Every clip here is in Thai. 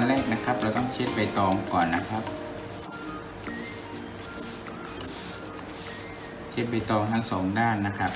อนแรกนะครับ เราต้องเช็ดใบตองก่อนนะครับ เช็ดใบตองทั้งสองด้านนะครับ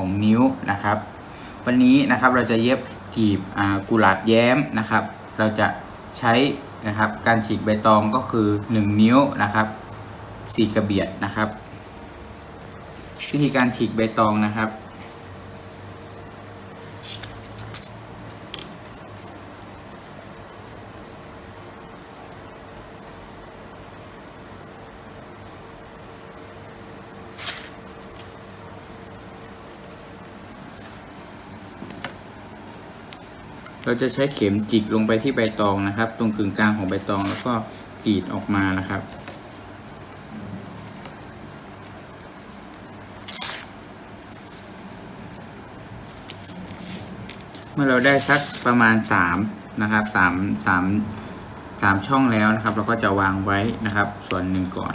ของนิ้วนะครับ วันนี้นะครับเราจะเย็บกีบกุหลาบแย้มนะครับ เราจะใช้นะครับการฉีกใบตองก็คือ 1 นิ้วนะครับสี่กระเบียดนะครับ วิธีการฉีกใบตองนะครับ เราจะใช้เข็มจิกลงไปที่ใบตองนะครับ ตรงกึ่งกลางของใบตองแล้วก็กรีดออกมานะครับเมื่อเราได้สักประมาณ3นะครับ3 3 3ช่องแล้วนะครับ เราก็จะวางไว้นะครับ ส่วนหนึ่งก่อน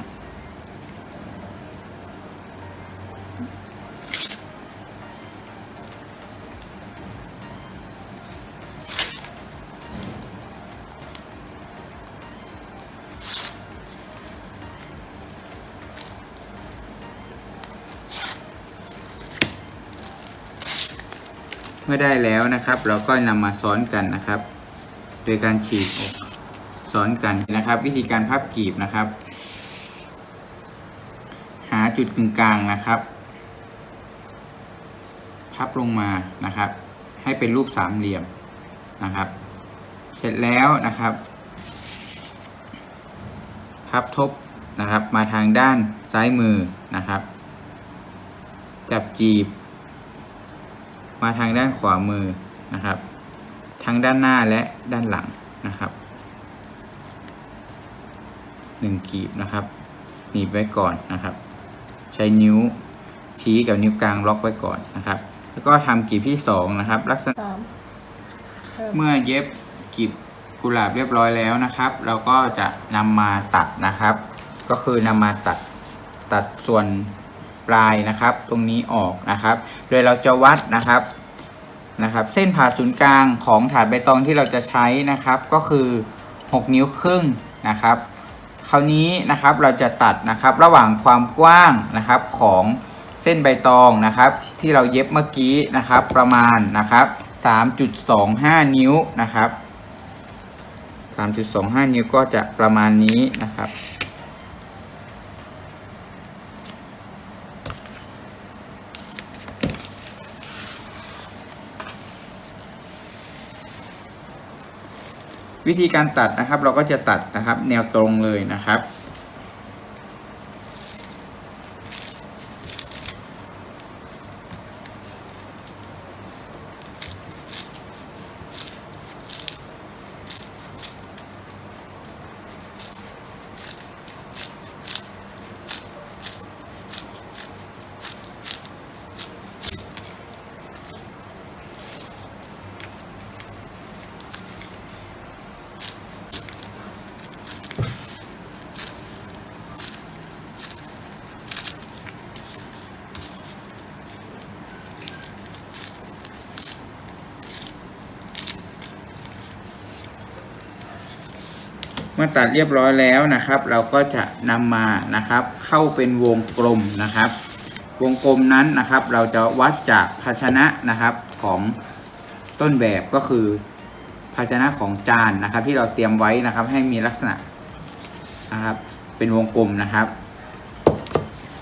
เมื่อได้แล้วนะครับ เราก็นำมาซ้อนกันนะครับ โดยการฉีกออกซ้อนกันนะครับ วิธีการพับกีบนะครับ หาจุดกึ่งกลางนะครับ พับลงมานะครับ ให้เป็นรูปสามเหลี่ยมนะครับ เสร็จแล้วนะครับ พับทบนะครับมาทางด้านซ้ายมือนะครับ จับจีบ มาทางด้านขวามือนะครับทั้งด้านหน้าและด้านหลังนะครับหนึ่งกีบนะครับหนีบไว้ก่อนนะครับ ใช้นิ้วชี้กับนิ้วกลางล็อกไว้ก่อนนะครับ แล้วก็ทำกีบที่สองนะครับลักษณะสามเพิ่มเมื่อเย็บกีบกุหลาบเรียบร้อยแล้วนะครับ เราก็จะนำมาตัดนะครับ ก็คือนำมาตัดตัดส่วน ปลายนะครับ ตรงนี้ออกนะครับ โดยเราจะวัดนะครับนะครับ เส้นผ่าศูนย์กลางของถาดใบตองที่เราจะใช้นะครับ ก็คือ 6 นิ้วครึ่งนะครับ คราวนี้นะครับเราจะตัดนะครับระหว่างความกว้างนะครับของเส้นใบตองนะครับ ที่เราเย็บเมื่อกี้นะครับ ประมาณนะครับ3.25 นิ้วนะครับ3.25 นิ้วก็จะประมาณนี้นะครับ วิธีการตัดนะครับ เราก็จะตัดนะครับ แนวตรงเลยนะครับ มื่อตัดเรียบร้อยแล้วนะครับ เราก็จะนำมานะครับ เข้าเป็นวงกลมนะครับ วงกลมนั้นนะครับ เราจะวัดจากภาชนะนะครับของต้นแบบก็คือภาชนะของจานนะครับ ที่เราเตรียมไว้นะครับ ให้มีลักษณะนะครับ เป็นวงกลมนะครับ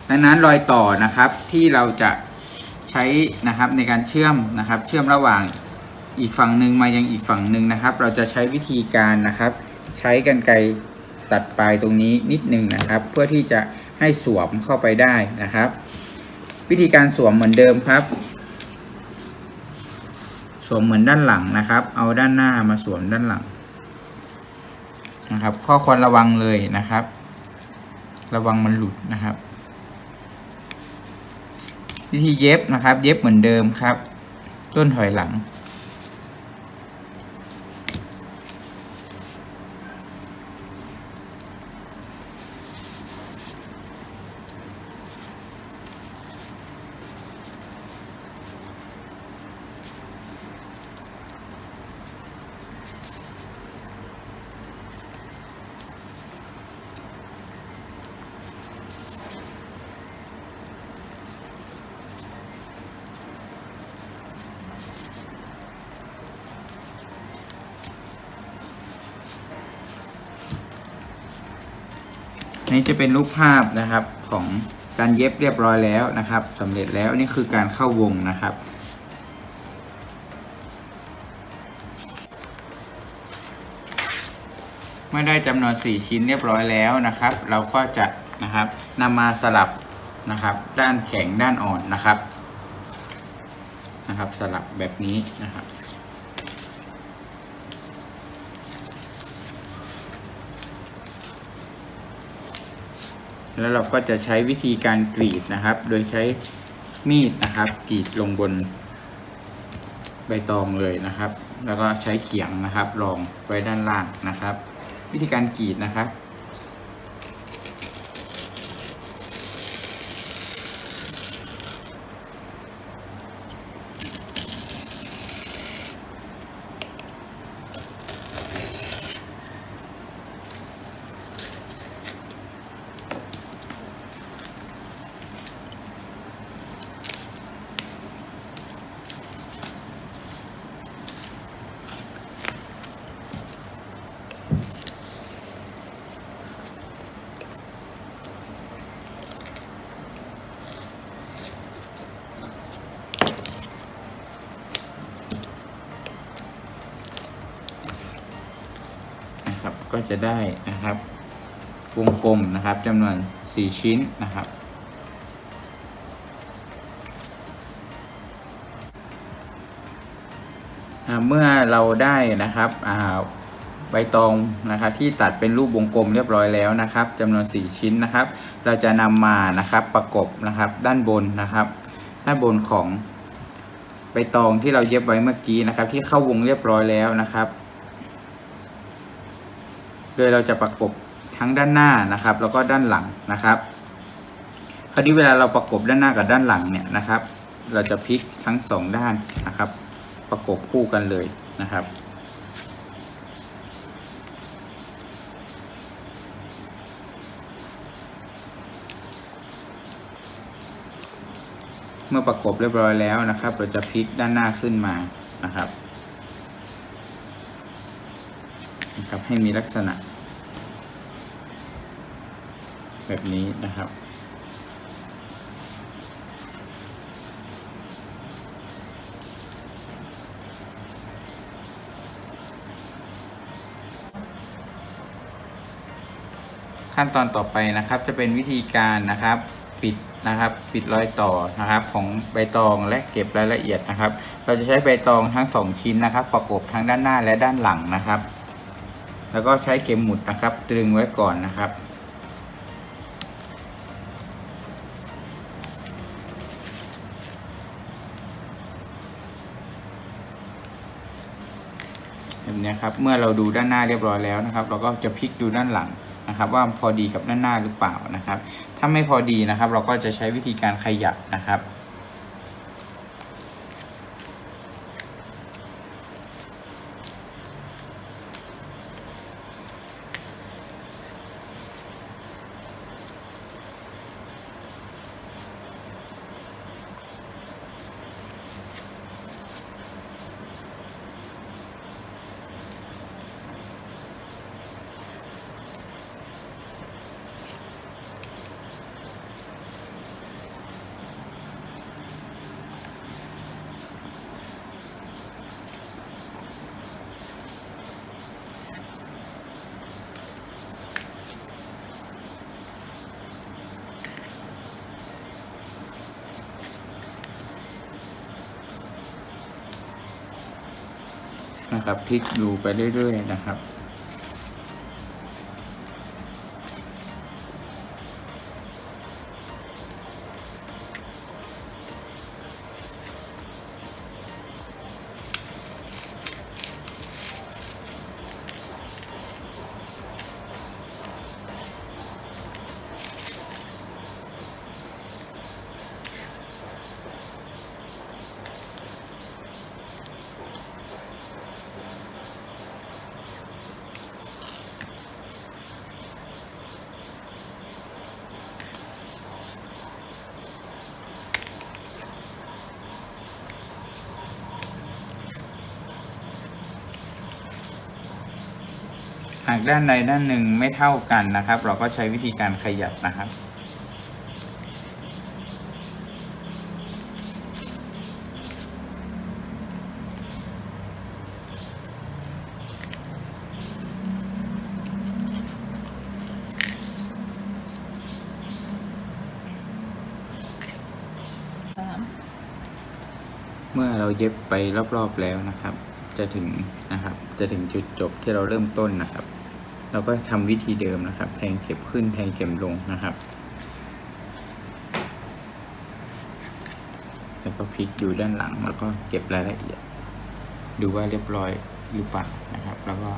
ดังนั้นรอยต่อนะครับที่เราจะใช้นะครับในการเชื่อมนะครับ เชื่อมระหว่างอีกฝั่งหนึ่งมายังอีกฝั่งหนึ่งนะครับ เราจะใช้วิธีการนะครับ ใช้กันไกรตัดปลายตรงนี้นิดนึงนะครับ เพื่อที่จะให้สวมเข้าไปได้นะครับววิธีการสวมเหมือนเดิมครับ สวมเหมือนด้านหลังนะครับ เอาด้านหน้ามาสวมด้านหลังนะครับ ข้อควรระวังเลยนะครับ ระวังมันหลุดนะครับ วิธีเย็บนะครับ เย็บเหมือนเดิมครับ ต้นถอยหลัง นี่จะเป็นรูปภาพนะครับของการเย็บเรียบร้อยแล้วนะครับสำเร็จแล้วนี่คือการเข้าวงนะครับ เมื่อได้จำนวน 4 ชิ้นเรียบร้อยแล้วนะครับ เราก็จะนะครับนำมาสลับนะครับด้านแข็งด้านอ่อนนะครับนะครับ สลับแบบนี้นะครับ แล้วเราก็จะใช้วิธีการกรีดนะครับ โดยใช้มีดนะครับกรีดลงบนใบตองเลยนะครับ แล้วก็ใช้เขียงนะครับรองไว้ด้านล่างนะครับ วิธีการกรีดนะครับ ก็จะได้นะครับวงกลมนะครับจำนวน 4 ชิ้นนะครับ เมื่อเราได้นะครับอ่าใบตองนะครับที่ตัดเป็นรูปวงกลมเรียบร้อยแล้วนะครับจำนวน 4 ชิ้นนะครับ เราจะนำมานะครับประกบนะครับด้านบนนะครับ ด้านบนของใบตองที่เราเย็บไว้เมื่อกี้นะครับ ที่เข้าวงเรียบร้อยแล้วนะครับ โดยเราจะประกบทั้งด้านหน้านะครับ แล้วก็ด้านหลังนะครับ คราวนี้เวลาเราประกบด้านหน้ากับด้านหลังเนี่ยนะครับ เราจะพลิกทั้งสองด้านนะครับ ประกบคู่กันเลยนะครับเมื่อประกบเรียบร้อยแล้วนะครับ เราจะพลิกด้านหน้าขึ้นมานะครับ นะครับ ให้มีลักษณะ แบบนี้นะครับ ขั้นตอนต่อไปนะครับจะเป็นวิธีการนะครับปิดนะครับปิดรอยต่อนะครับของใบตองและเก็บรายละเอียดนะครับ เราจะใช้ใบตองทั้งสองชิ้นนะครับ ประกบทั้งด้านหน้าและด้านหลังนะครับ แล้วก็ใช้เข็มหมุดนะครับ ตรึงไว้ก่อนนะครับ แบบนี้ครับ เมื่อเราดูด้านหน้าเรียบร้อยแล้วนะครับ เราก็จะพลิกดูด้านหลังนะครับ ว่าพอดีกับด้านหน้าหรือเปล่านะครับ ถ้าไม่พอดีนะครับ เราก็จะใช้วิธีการขยับนะครับ นะครับ พลิกดูไปเรื่อยๆนะครับากด้านใดด้านหนึ่งไม่เท่ากันนะครับ เราก็ใช้วิธีการขยับนะครับ เมื่อเราเย็บไปรอบๆแล้วนะครับ จะถึงนะครับ จะถึงจุดจบที่เราเริ่มต้นนะครับ เราก็ทำวิธีเดิมนะครับ แทงเข็มขึ้นแทงเข็มลงนะครับ แล้วก็พลิกอยู่ด้านหลัง แล้วก็เก็บรายละเอียด ดูว่าเรียบร้อยหรือเปล่านะครับ แล้วก็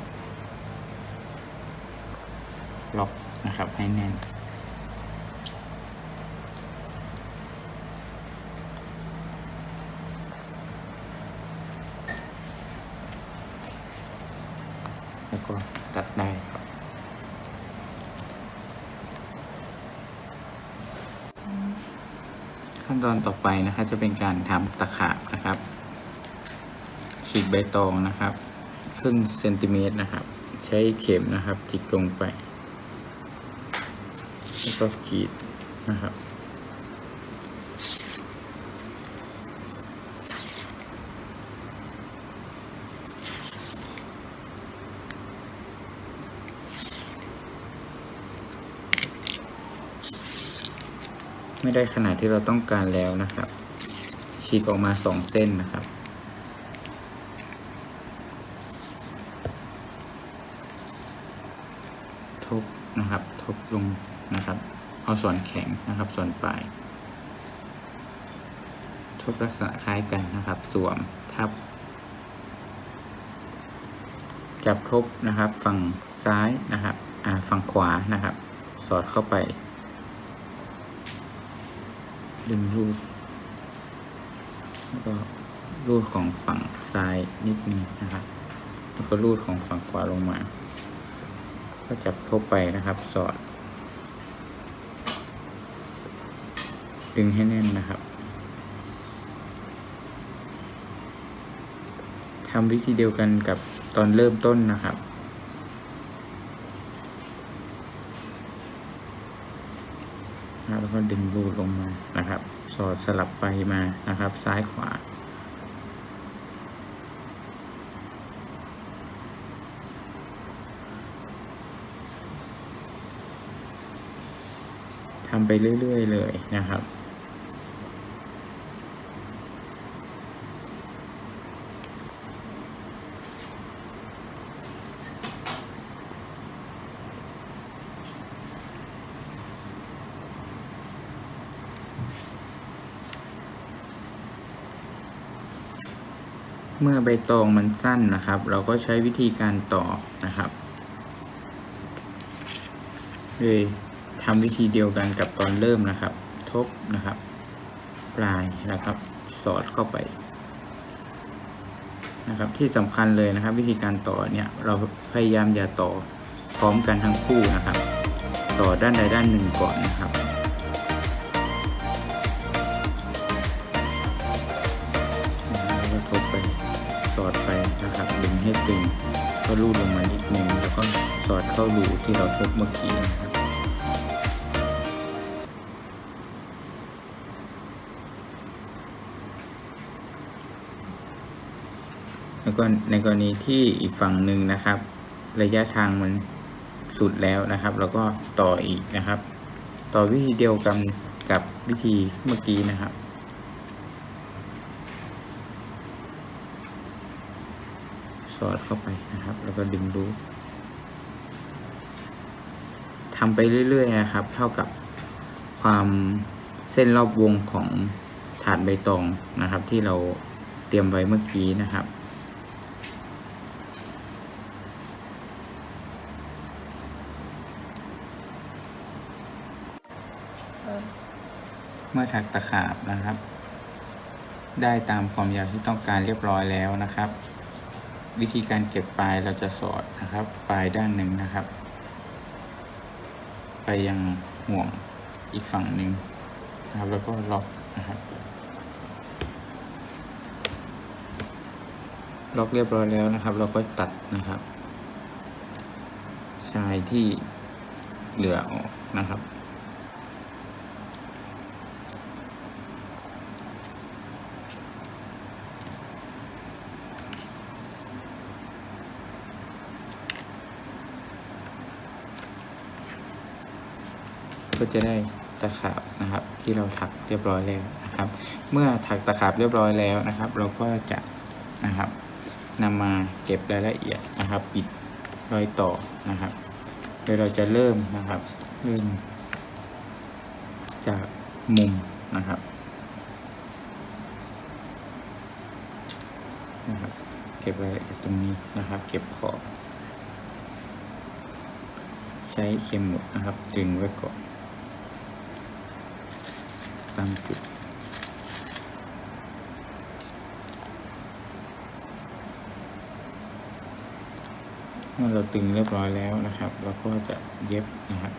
ล็อกนะครับให้แน่นแล้วก็ตัดได้ครับ ขั้นตอนต่อไปนะครับจะเป็นการทำตะขาบนะครับ ฉีกใบตองนะครับ ครึ่งเซนติเมตรนะครับ ใช้เข็มนะครับจิกลงไป แล้วก็ขีดนะครับ ไม่ได้ขนาดที่เราต้องการแล้วนะครับ ฉีกออกมาสองเส้นนะครับ ทบนะครับ ทบลงนะครับ เอาส่วนแข็งนะครับ ส่วนปลาย ทบลักษณะคล้ายกันนะครับ สวมทับ จับทบนะครับ ฝั่งซ้ายนะครับ อ่า ฝั่งขวานะครับ สอดเข้าไป ดึงรูดแล้วก็รูดของฝั่งซ้ายนิดนึงนะครับ แล้วก็รูดของฝั่งขวาลงมา ก็จับทบไปนะครับ สอด ดึงให้แน่นนะครับทำวิธีเดียวกันกับตอนเริ่มต้นนะครับ นะครับ แล้วก็ดึงรูดลงมานะครับ สอดสลับไปมานะครับ ซ้ายขวา ทำไปเรื่อย ๆ เลยนะครับ เมื่อใบตองมันสั้นนะครับ เราก็ใช้วิธีการต่อนะครับโดยทำวิธีเดียวกันกับตอนเริ่มนะครับ ทบนะครับ ปลายนะครับ สอดเข้าไปนะครับ ที่สำคัญเลยนะครับ วิธีการต่อเนี่ยเราพยายามอย่าต่อพร้อมกันทั้งคู่นะครับ ต่อด้านใดด้านหนึ่งก่อนนะครับ ที่เราทบเมื่อกี้นะครับแล้วก็ในกรณีที่อีกฝั่งหนึ่งนะครับ ระยะทางมันสุดแล้วนะครับ แล้วก็ต่ออีกนะครับ ต่อวิธีเดียวกันกับวิธีเมื่อกี้นะครับสอดเข้าไปนะครับ แล้วก็ดึงรูป ทำไปเรื่อยๆนะครับ เท่ากับความเส้นรอบวงของถาดใบตองนะครับ ที่เราเตรียมไว้เมื่อกี้นะครับเพิ่มเมื่อถักตะขาบนะครับ ได้ตามความยาวที่ต้องการเรียบร้อยแล้วนะครับ วิธีการเก็บปลายเราจะสอดนะครับ ปลายด้านหนึ่งนะครับ ไปยังห่วงอีกฝั่งหนึ่งนะครับ แล้วก็ล็อกนะครับ ล็อกเรียบร้อยแล้วนะครับ เราก็ตัดนะครับ ชายที่เหลือออกนะครับ ก็จะได้ตะขาบนะครับ ที่เราถักเรียบร้อยแล้วนะครับ เมื่อถักตะขาบเรียบร้อยแล้วนะครับ เราก็จะนะครับนำมาเก็บรายละเอียดนะครับ ปิดรอยต่อนะครับโดยเราจะเริ่มนะครับเริ่มจากมุมนะครับนะครับ เก็บรายละเอียดตรงนี้นะครับ เก็บขอบใช้เข็มหมุดนะครับดึงไว้ก่อน ตั้งจุดเมื่อเราตึงเรียบร้อยแล้วนะครับ เราก็จะเย็บนะครับ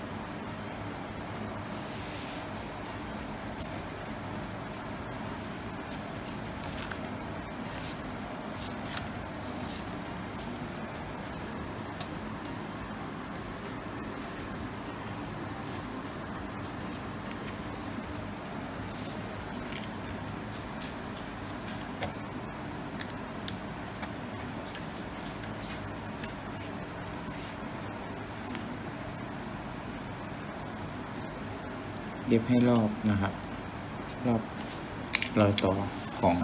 เย็บให้รอบนะครับ รอบรอยต่อของ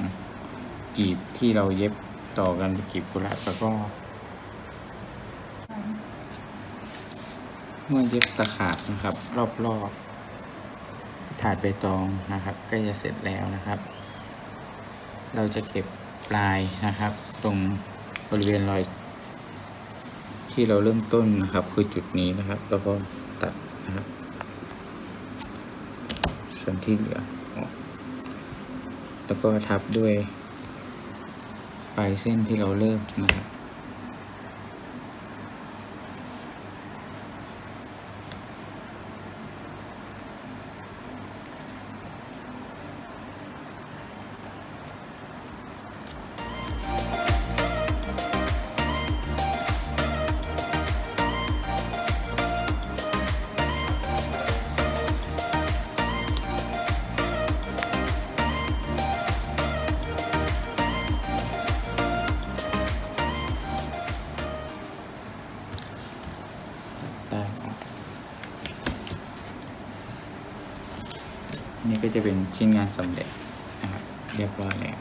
กีบที่เราเย็บต่อกันกีบกุหลาบแล้วก็ เมื่อเย็บตะขาบนะครับ รอบๆถาดใบตองนะครับกล้จะเสร็จแล้วนะครับ เราจะเก็บปลายนะครับ ตรงบริเวณรอยที่เราเริ่มต้นนะครับ คือจุดนี้นะครับ แล้วก็ตัดนะครับ ส่วนที่เหลือออก แล้วก็ทับด้วยปลายเส้นที่เราเริ่มนะครับ นี่ก็จะเป็นชิ้นงานสำเร็จนะครับเรียบร้อยแล้ว